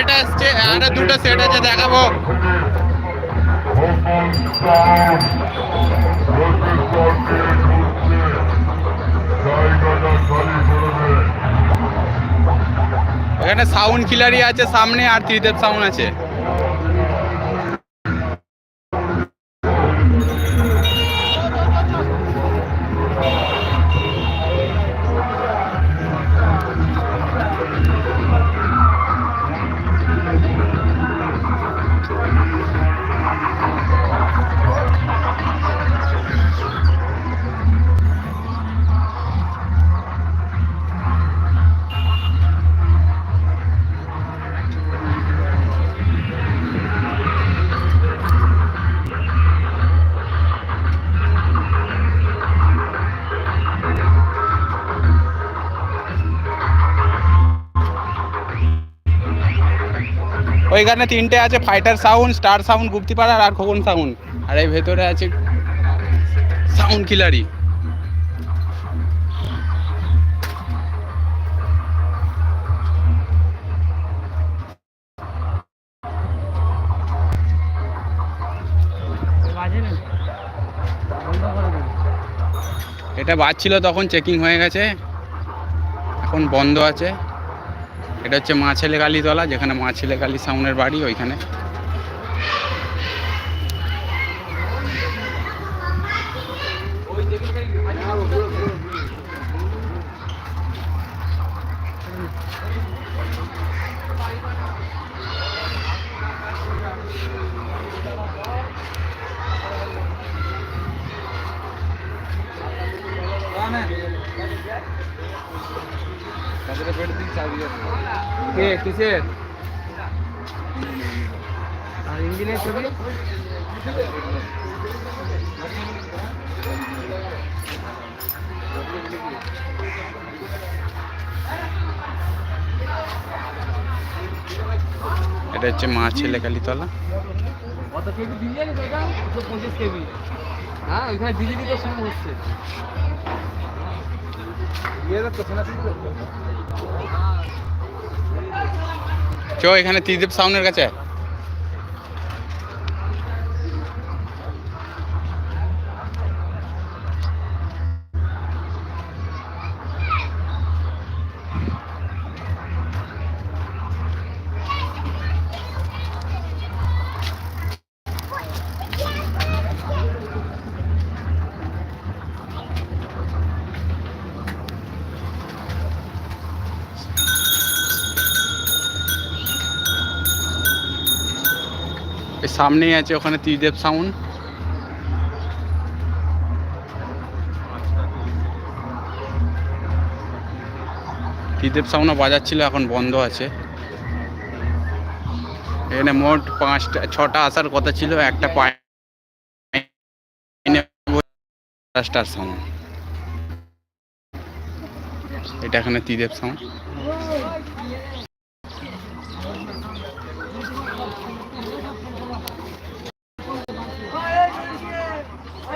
Set আসছে আর দুটো set আছে, দেখাবো। এখানে সাউন্ড কিলারি আছে সামনে, আর ত্রিদেব সাউন্ড আছে। ওইখানে তিনটে আছে ফাইটার সাউন্ড স্টার সাউন্ড গুপ্তিপাড়ার আর খোকন সাউন্ড আর এই ভেতরে আছে সাউন্ড কিলারি এটা বাজছিল তখন চেকিং হয়ে গেছে। এখন বন্ধ আছে। এটা হচ্ছে মা ছেলে কালীতলা যেখানে মা ছেলে কালী সামনের বাড়ি ওইখানে। কে কিসের? আর ইঞ্জিনের ছবি? এটা হচ্ছে মা ছেলে কালীতলা। কত কেজি দিলি জানিস পঁচিশ কেজি। হ্যাঁ ওইখানে দিলি তো সব হচ্ছে। চো এখানে ত্রিদেব সাউনের কাছে। সামনেই আছে ওখানে ত্রিদেব সাউন্ড। ত্রিদেব সাউন্ডও বাজাচ্ছিল, এখন বন্ধ আছে। এখানে মোট পাঁচটা, ছটা আসার কথা ছিল, একটা পায় স্টার সাউন্ড। এটা এখানে ত্রিদেব সাউন্ড।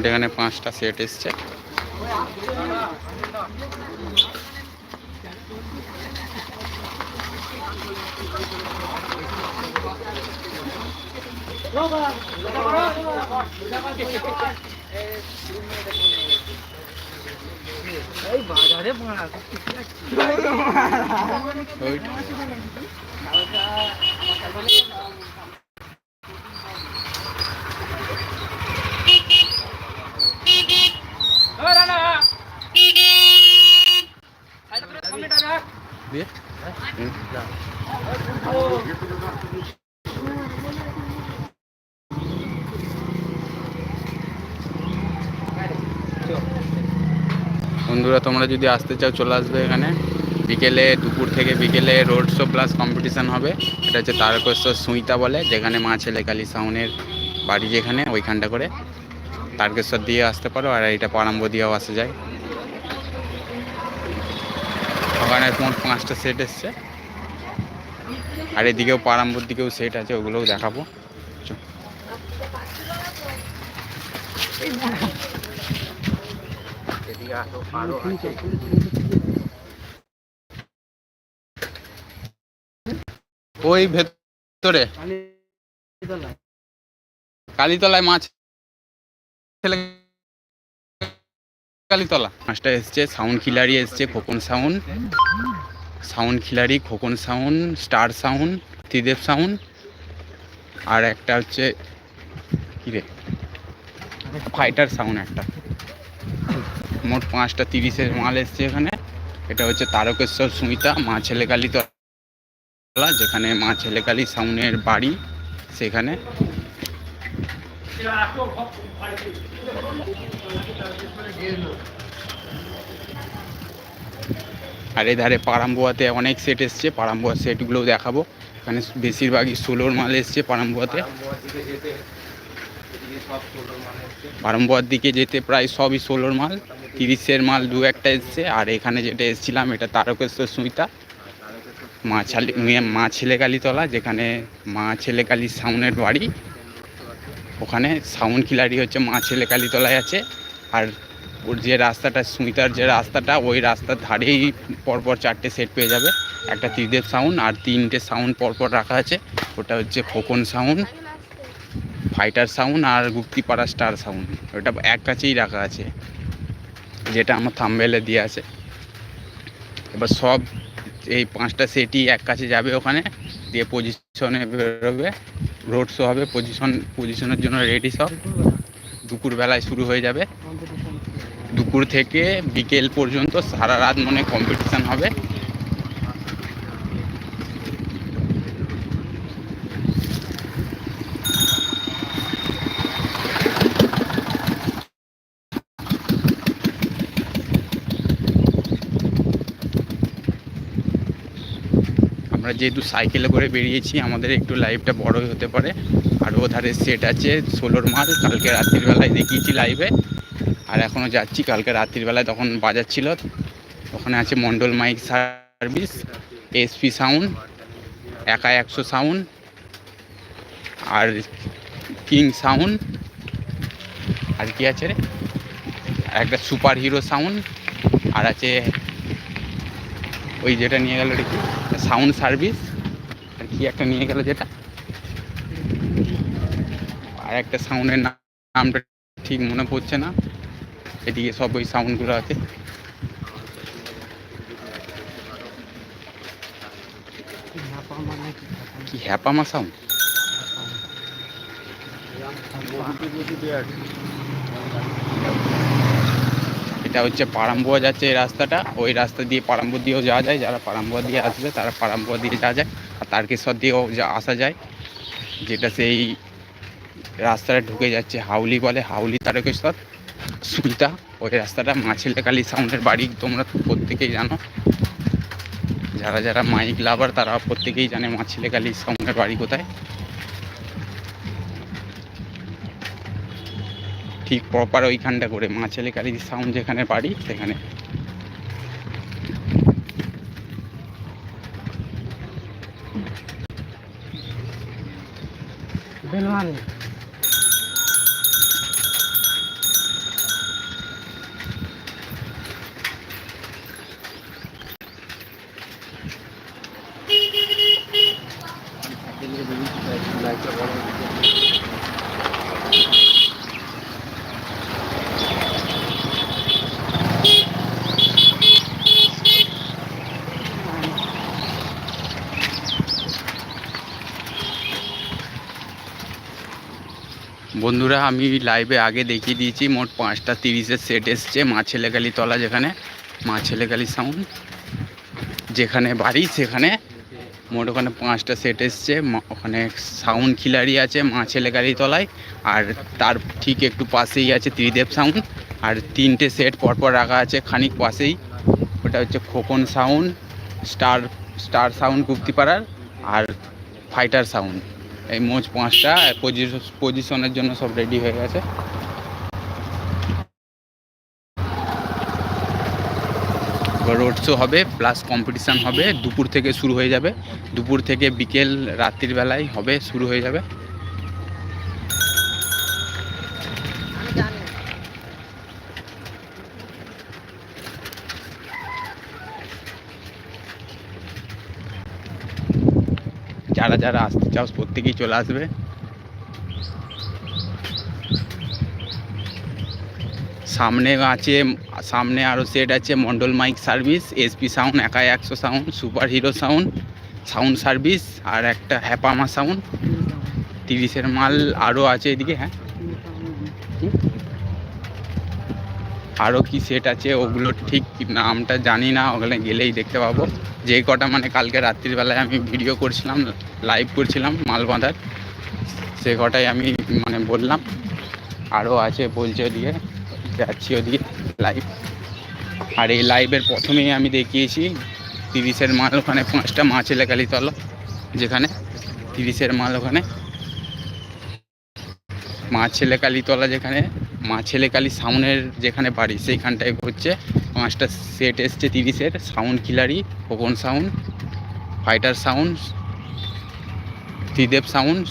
মোট এখানে পাঁচটা সেট এসছে। ওই দিয়ে হুম। বন্ধুরা, তোমরা যদি আসতে চাও চলে আসবে এখানে। বিকেলে, দুপুর থেকে বিকেলে রোড শো প্লাস কম্পিটিশান হবে। এটা হচ্ছে তারকেশ্বর সুইতা বলে, যেখানে মা ছেলে কালী সাউনের বাড়ি যেখানে, ওইখানটা করে। তারকেশ্বর দিয়ে আসতে পারো, আর এটা পারাম্ব দিয়েও আসা যায়। ওখানে মোট পাঁচটা সেট এসছে। আর এদিকেও পারাম্বর দিকেও সেট আছে, ওগুলোও দেখাবো। আরও আরও আছে। ওই ভেতরে। কালীতলায়। মাছ ছেলে কালীতলা। মাছটা এসছে সাউন্ড খিলাড়ি এসছে Khokon sound. Sound Khiladi Khokon sound star sound Tridev sound. আর একটা হচ্ছে কি রে? ফাইটার সাউন্ড একটা। মোট পাঁচটা তিরিশের মাল এসছে এখানে। এটা হচ্ছে তারকেশ্বর সুমিতা, মা ছেলে কালীতলা যেখানে মা ছেলে কালী সাউন্ডের বাড়ি সেখানে। আর এধারে পারাম্বুয়াতে অনেক সেট এসছে। পারাম্বুয়া সেটগুলোও দেখাবো। এখানে বেশিরভাগই ষোলোর মাল এসছে পারাম্বুয়াতে পারাম্বুয়ার দিকে যেতে প্রায় সবই ষোলোর মাল, তিরিশের মাল দু একটা এসছে, আর এখানে যেটা এসছিলাম এটা তারকেশ্বর সুইতা মা ছালি মা ছেলেকালীতলা যেখানে মা ছেলেকালী সাউনের বাড়ি। ওখানে সাউন্ড খিলাড়ি হচ্ছে মা ছেলেকালীতলায় আছে, আর ওর যে রাস্তাটা সুইতার যে রাস্তাটা, ওই রাস্তার ধারেই পরপর চারটে সেট পেয়ে যাবে। একটা ত্রিদেব সাউন্ড আর তিনটে সাউন্ড পরপর রাখা আছে, ওটা হচ্ছে খোকন সাউন্ড ফাইটার সাউন্ড আর গুপ্তিপাড়া স্টার সাউন্ড ওটা এক কাছেই রাখা আছে, যেটা আমার থাম্বেলে দিয়ে আছে। এবার সব এই পাঁচটা সেটই এক কাছে যাবে ওখানে, দিয়ে পজিশনে বেরোবে। রোড শো হবে পজিশন পজিশনের জন্য রেডি সব। দুপুরবেলায় শুরু হয়ে যাবে। দুপুর থেকে বিকেল পর্যন্ত সারা রাত মনে কম্পিটিশান হবে আমরা যেহেতু সাইকেলে করে বেরিয়েছি, আমাদের একটু লাইভটা বড়ই হতে পারে। আর ওধারে সেট আছে ষোলোর মাল, কালকে রাত্রিবেলায় দেখিয়েছি লাইভে আর এখনও যাচ্ছি, কালকে রাত্রিবেলায় তখন বাজার বাজাচ্ছিল ওখানে আছে Mondal mic service SP sound একা একশো সাউন্ড আর কিং সাউন্ড আর কি আছে রে? একটা সুপার হিরো সাউন্ড আর আছে ওই যেটা নিয়ে গেল কি সাউন্ড সার্ভিস আর কি একটা নিয়ে গেল যেটা। আর একটা সাউন্ডের নামটা ঠিক মনে পড়ছে না। এদিকে সব ওই সাউন্ডগুলো আছে। কি হ্যাপামা সাউন্ড এটা হচ্ছে পারাম্বুয়া যাচ্ছে এই রাস্তাটা। ওই রাস্তা দিয়ে পারাম্বুয়া দিয়েও যাওয়া যায়। যারা পারাম্বুয়া দিয়ে আসবে, তারা পারাম্বুয়া দিয়ে যাওয়া যায়। আর তারকেশ্বর দিয়েও আসা যায়। যেটা সেই রাস্তাটা ঢুকে যাচ্ছে হাউলি বলে। হাউলি, তারকেশ্বর সুইতা ওই রাস্তাটা মাছেলেকালি সাউন্ডের বাড়ি। তোমরা প্রত্যেকেই জানো। যারা যারা মাইক লাভার, তারা প্রত্যেকেই জানে মাছেলেকালি সাউন্ডের বাড়ি কোথায়। ঠিক প্রপার ওইখানটা করে মা মাছেলেকালি সাউন্ড যেখানে বাড়ি সেখানে। আমি লাইভে আগে দেখিয়ে দিয়েছি, মোট পাঁচটা তিরিশের সেট এসছে, মা ছেলেকালি তলা যেখানে, মা ছেলেকালি সাউন্ড যেখানে বাড়ি সেখানে মোট ওখানে পাঁচটা সেট এসছে ওখানে সাউন্ড খিলারি আছে মা ছেলেকালি তলায়, আর তার ঠিক একটু পাশেই আছে ত্রিদেব সাউন্ড আর তিনটে সেট পরপর রাখা আছে খানিক পাশেই, ওটা হচ্ছে Khokon sound star star sound গুপ্তিপাড়ার আর ফাইটার সাউন্ড এই মোচ পাঁচটা পজিশনের জন্য সব রেডি হয়ে গেছে। রোড শো হবে প্লাস কম্পিটিশান হবে, দুপুর থেকে শুরু হয়ে যাবে। দুপুর থেকে বিকেল রাত্রিবেলায় হবে, শুরু হয়ে যাবে। যারা যারা আসতে চাও প্রত্যেকেই চলে আসবে। সামনে আছে সামনে আরও সেট আছে Mondal mic service SP sound একা একশো sound super hero sound sound service আর একটা হ্যাপামা সাউন্ড তিরিশের মাল আরও আছে এদিকে হ্যাঁ। আরও কি সেট আছে, ওগুলো ঠিক নামটা জানি না, ওখানে গেলেই দেখতে পাবো। যে কটা মানে কালকে রাত্রিবেলায় আমি ভিডিও করছিলাম লাইভ করছিলাম মাল বাঁধার সে কটাই আমি মানে বললাম। আরও আছে বলছে ওদিকে, যাচ্ছি ওদিকে লাইভ আর এই লাইভের প্রথমেই আমি দেখিয়েছি, তিরিশের মাল ওখানে, পাঁচটা মাছ এলাকালি তলা যেখানে তিরিশের মাল ওখানে। মা ছেলে কালীতলা যেখানে মা ছেলে কালী সাউন্ডের যেখানে বাড়ি সেইখানটায় হচ্ছে পাঁচটা সেট এসছে তিরিশের sound Khiladi open sound fighter sound Tridev sound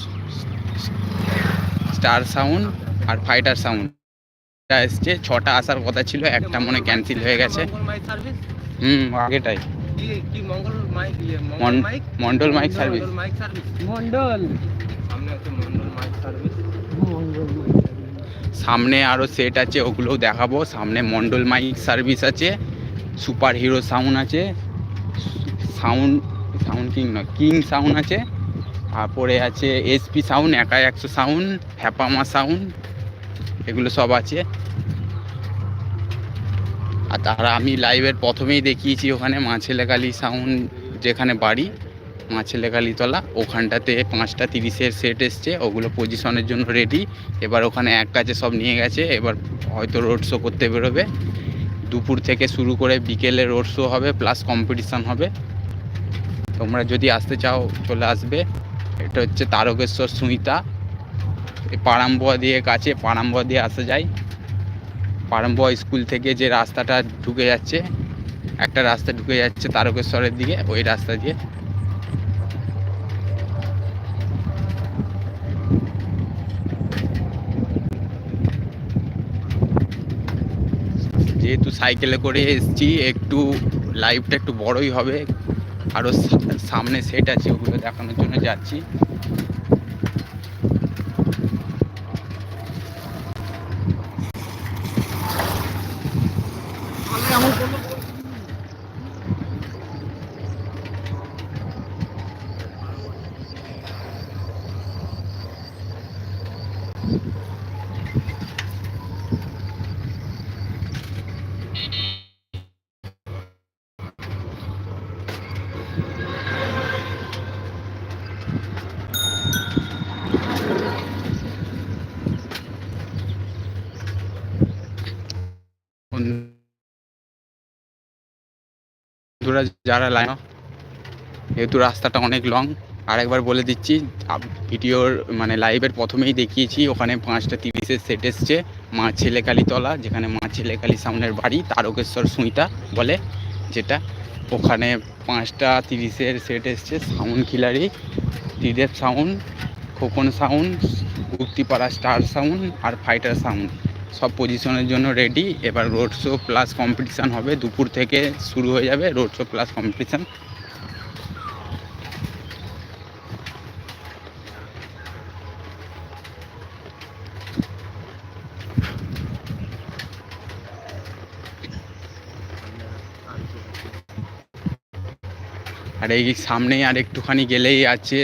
star sound আর ফাইটার সাউন্ড এটা এসছে ছটা আসার কথা ছিল একটা মনে ক্যান্সেল হয়ে গেছে। হুম আগেটাই। Mondal mic service Mondal mic service Mondal সামনে আছে মন্ডল মাইক সার্ভিস মন্ডল সামনে আরও সেট আছে, ওগুলোও দেখাবো। সামনে মন্ডল মাইক সার্ভিস আছে সুপার হিরো সাউন্ড আছে সাউন্ড সাউন্ড কিং নয় কিং সাউন্ড আছে, তারপরে আছে এসপি সাউন্ড একা একশো সাউন্ড হ্যাপামা সাউন্ড এগুলো সব আছে। আর তারা আমি লাইভের প্রথমেই দেখিয়েছি ওখানে মা মাছেলেকালি সাউন্ড যেখানে বাড়ি। মাছেলেকালি তলা ওখানটাতে পাঁচটা তিরিশের সেট এসছে, ওগুলো পজিশনের জন্য রেডি এবার ওখানে এক কাছে সব নিয়ে গেছে, এবার হয়তো রোড শো করতে বেরোবে। দুপুর থেকে শুরু করে বিকেলে রোড শো হবে প্লাস কম্পিটিশান হবে। তোমরা যদি আসতে চাও, চলে আসবে। এটা হচ্ছে তারকেশ্বর সুইতা এই পাড়াম্বোয়া দিয়ে কাছে, পাড়াম্বোয়া দিয়ে আসা যায়। পাড়াম্বোয়া স্কুল থেকে যে রাস্তাটা ঢুকে যাচ্ছে, একটা রাস্তা ঢুকে যাচ্ছে তারকেশ্বরের দিকে, ওই রাস্তা দিয়ে যেহেতু সাইকেলে করে এসছি, একটু লাইফটা একটু বড়ই হবে। আরও সামনে সেট আছে, ওগুলো দেখানোর জন্য যাচ্ছি। বন্ধুরা, যারা লাইন যেহেতু রাস্তাটা অনেক লং, আরেকবার বলে দিচ্ছি ভিডিওর মানে লাইভের প্রথমেই দেখিয়েছি, ওখানে পাঁচটা তিরিশের সেট এসছে, মা ছেলেকালীতলা, যেখানে মা ছেলেকালী সামনের বাড়ি, তারকেশ্বর সুইতা বলে, যেটা ওখানে পাঁচটা তিরিশের সেট এসছে, sound Khiladi Tridev sound, Khokon sound, Guptipara star sound আর ফাইটার সাউন্ড। সব পজিশনের জন্য রেডি এবার রোড শো প্লাস কম্পিটিশান হবে। দুপুর থেকে শুরু হয়ে যাবে রোড শো প্লাস কম্পিটিশান আর এই সামনেই আর একটুখানি গেলেই আছে,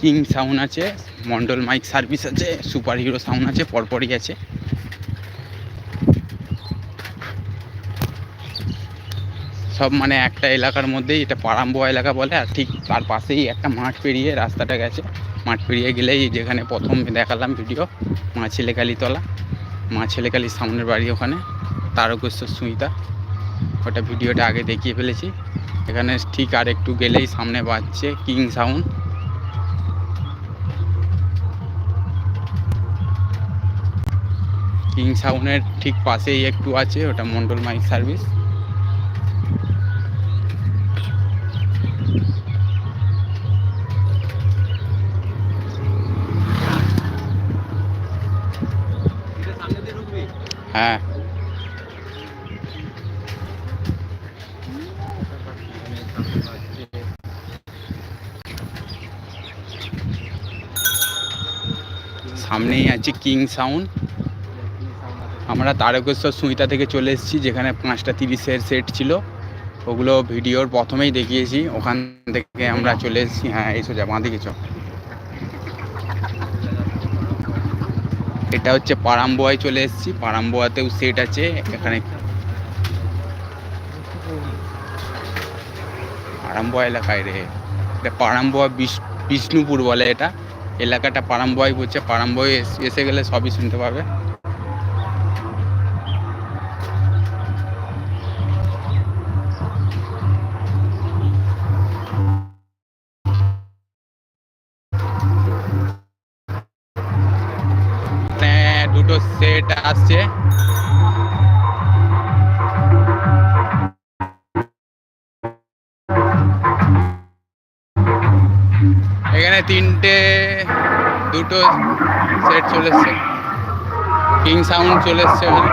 কিং সাউন্ড আছে? মন্ডল মাইক সার্ভিস আছে, সুপার হিরো সাউন্ড আছে, পরপরই আছে। সব মানে একটা এলাকার মধ্যেই, এটা পাড়াম্বোয়া এলাকা বলে, আর ঠিক তার পাশেই একটা মাঠ পেরিয়ে রাস্তাটা গেছে। মাঠ পেরিয়ে গেলেই যেখানে প্রথম দেখালাম ভিডিও মা ছেলেকালীতলা। মা ছেলেকালীর সামনের বাড়ি ওখানে, তারকেশ্বর সুইতা। ওটা ভিডিওটা আগে দেখিয়ে ফেলেছি। এখানে ঠিক আর একটু গেলেই সামনে বাজছে কিং সাউন্ড কিং সাউন্ডের ঠিক পাশেই একটু আছে, ওটা মন্ডল মাইক সার্ভিস। হ্যাঁ। সামনেই আছে কিং সাউন্ড আমরা তারকেশ্বর সুইতা থেকে চলে এসেছি, যেখানে পাঁচটা তিরিশের সেট ছিল। ওগুলো ভিডিওর প্রথমেই দেখিয়েছি, ওখান থেকে আমরা চলে এসেছি। হ্যাঁ এই সোজা বাঁ দিকে এটা হচ্ছে পাড়াম্বোয়ায় চলে এসেছি। পাড়াম্বোয়াতেও সেট আছে, এখানে পাড়াম্বোয়া এলাকায় রে। এটা পাড়াম্বোয়া বিশ- বিষ্ণুপুর বলে এটা। এলাকাটা পাড়াম্বোয়াই বলছে পাড়াম্বোয় এস- এসে গেলে সবই শুনতে পাবে। আসছে। এখানে তিনটে দুটো সেট চলে এসছে। কিং সাউন্ড চলে এসছে তাহলে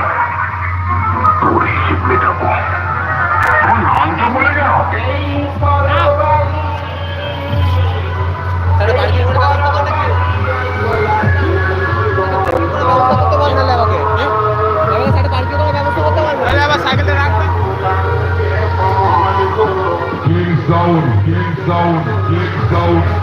zone, get zone.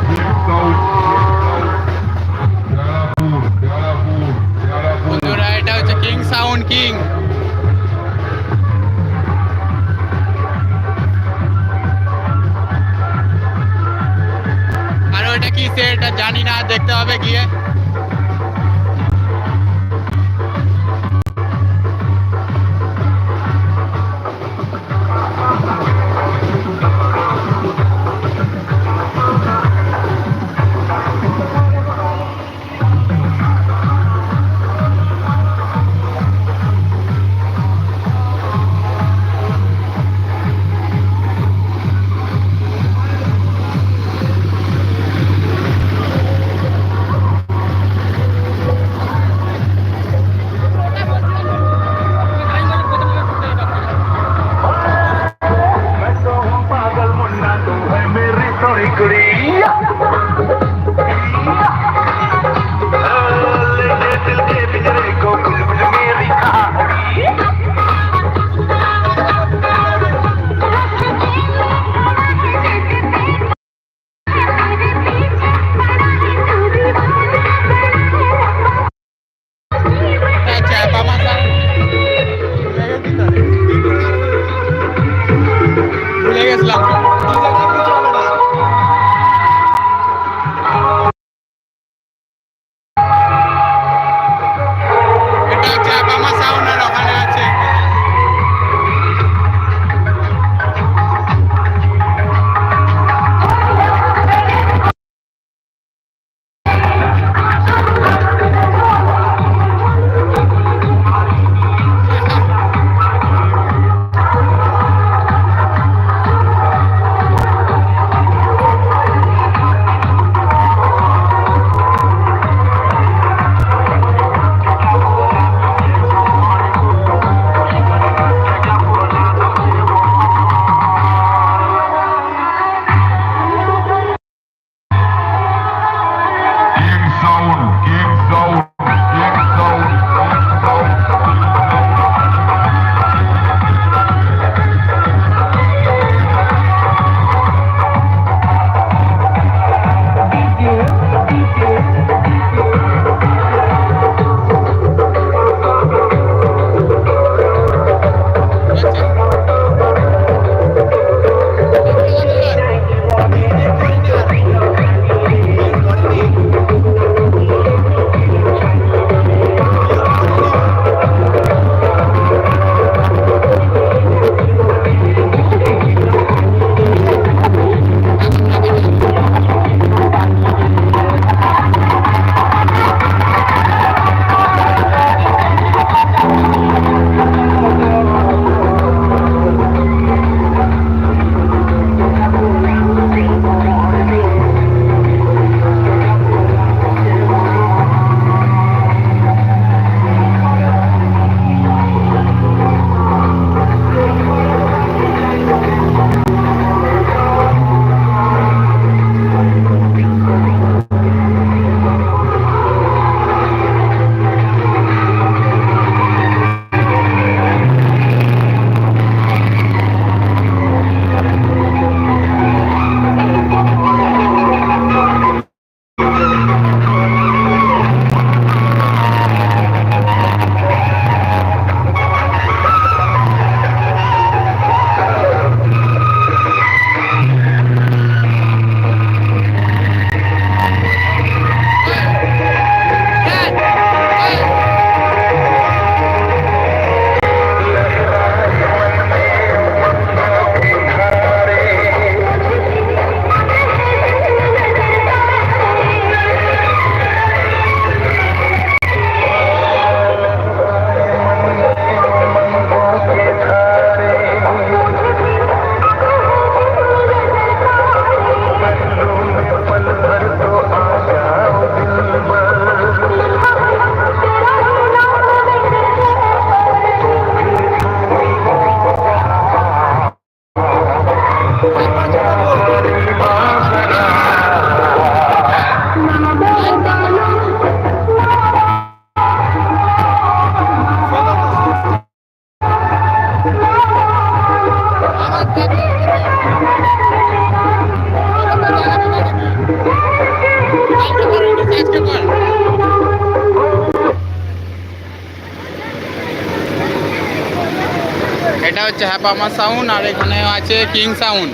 হ্যাপামা সাউন্ড আর এখানে আছে কিং সাউন্ড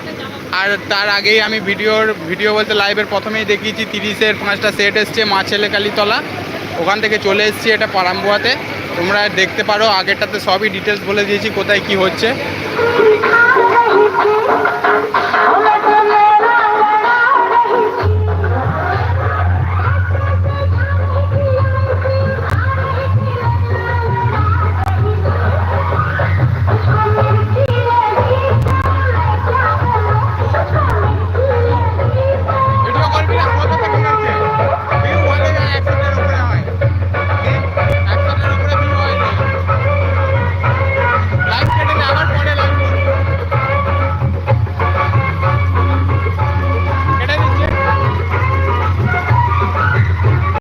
আর তার আগেই আমি ভিডিওর ভিডিও বলতে লাইভের প্রথমেই দেখিয়েছি, তিরিশের পাঁচটা সেট এসছে মা ছেলে কালীতলা। ওখান থেকে চলে এসছি এটা পারাম্বুয়াতে তোমরা দেখতে পারো, আগেরটাতে সবই ডিটেলস বলে দিয়েছি কোথায় কি হচ্ছে।